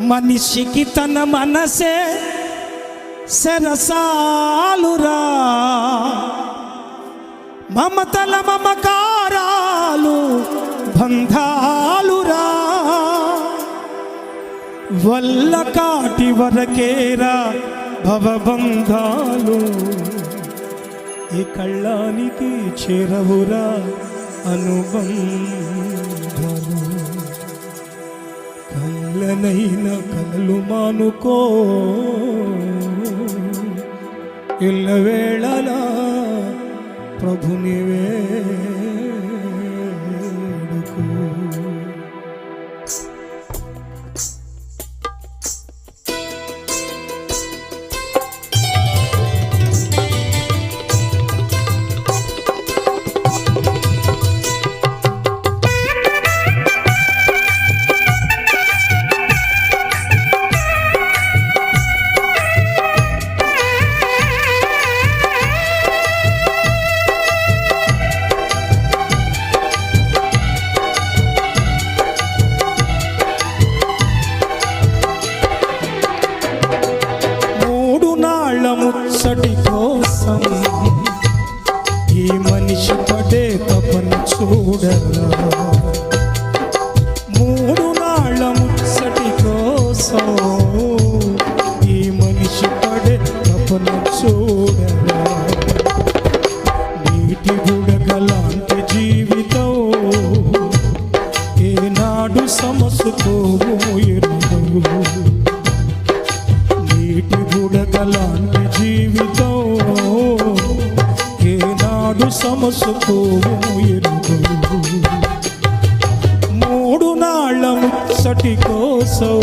మనిషికి తన మనసే సరసాలురా మమతల మమకారాలు బంధాలురా. వల్ల కాటి వరకేరా భవబంధాలు. ఈ కళ్ళానికి చేరవురా అనుబంధ. కళ్ళనైన కలలు మానుకో. ఇళ్ళవేళలా ప్రభునివే సమసుకోవు నీటి బుడగలాంటి జీవితం ఏనాడు సమసుకోవు మూడు నాళ్ళ ముచ్చటి కోసం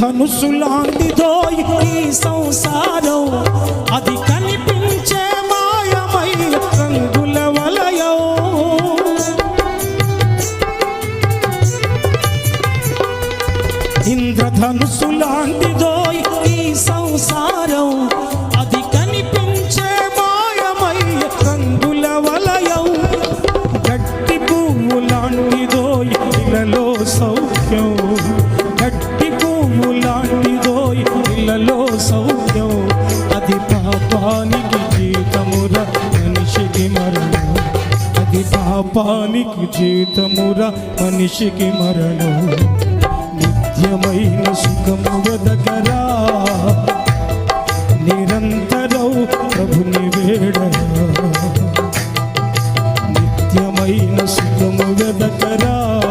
ఇంద్రధనుసు లాంటిదో ఈ సంసారం. అది కనిపించే మాయమై రంగుల వలయం. ఇంద్రధనుసు జీతమురా మనిషికి మరణం. అది పాపానికి జీతమురా మనిషికి మరణం. నిత్యమైన సుఖము వెదకరా. నిరంతరం ప్రభుని వేడరా. నిత్యమైన సుఖము వెదకరా.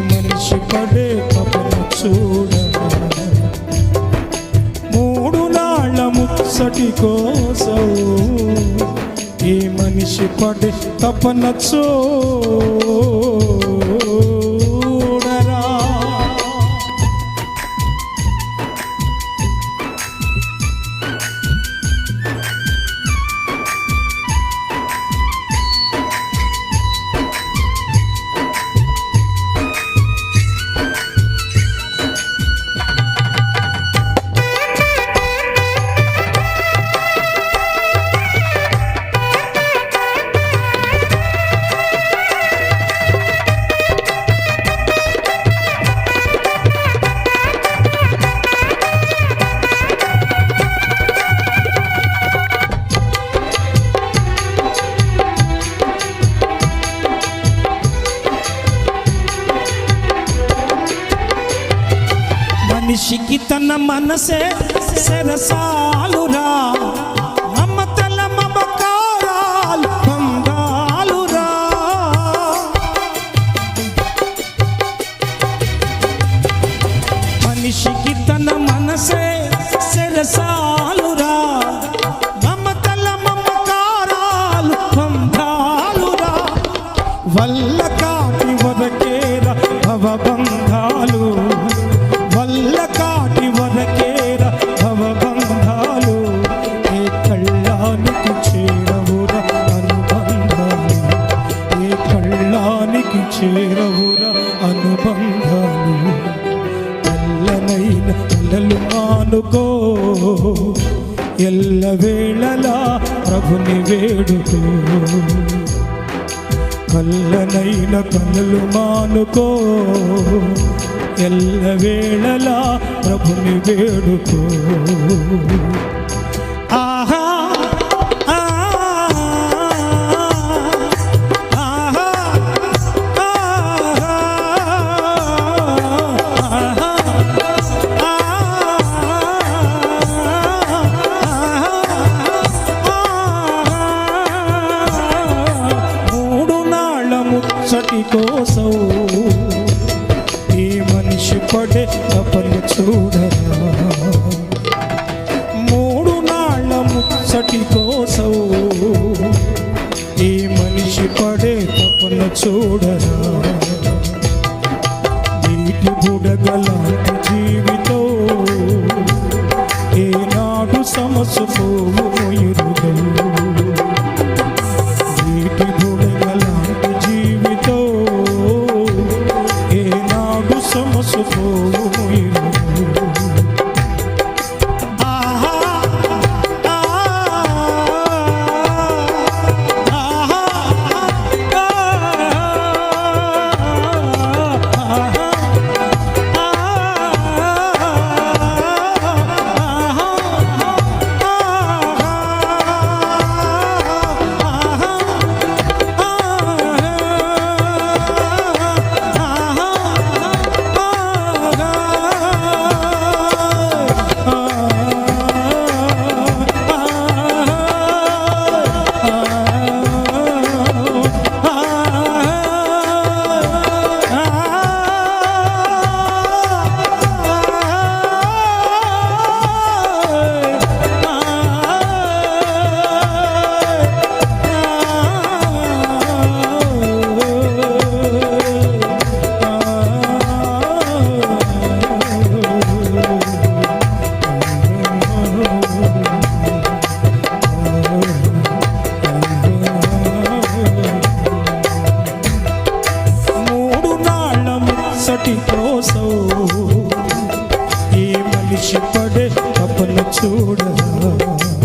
మనిషి పడే తపన చూడ మూడు నాళ్ళ ముచ్చటి కోసం ఈ మనిషి పడే తపన చూ తన మనసే సరసాలురా. మమతల మమకారాలు బంధాలురా. మనిషికి తన మనసే సరసాలురా. మమతల మమకారాలు వల్ల కాటి చేరవుర అనుబంధాలు ఎల్లనైన ఎల్లలు ఆనుకో ఎల్ల వేళలా ప్రభుని వేడుకో. కల్లనైన కన్నులు మానుకో. ఎల్ల వేళలా ప్రభుని వేడుకో. ముచ్చటి కోసవు. ఈ మనిషి పడే తపన చూడరా. నీటి బుడగలాంటి జీవితం ఏనాడు సమస్య పోయిరుగో నీటి మనిషి పడే చూడరా.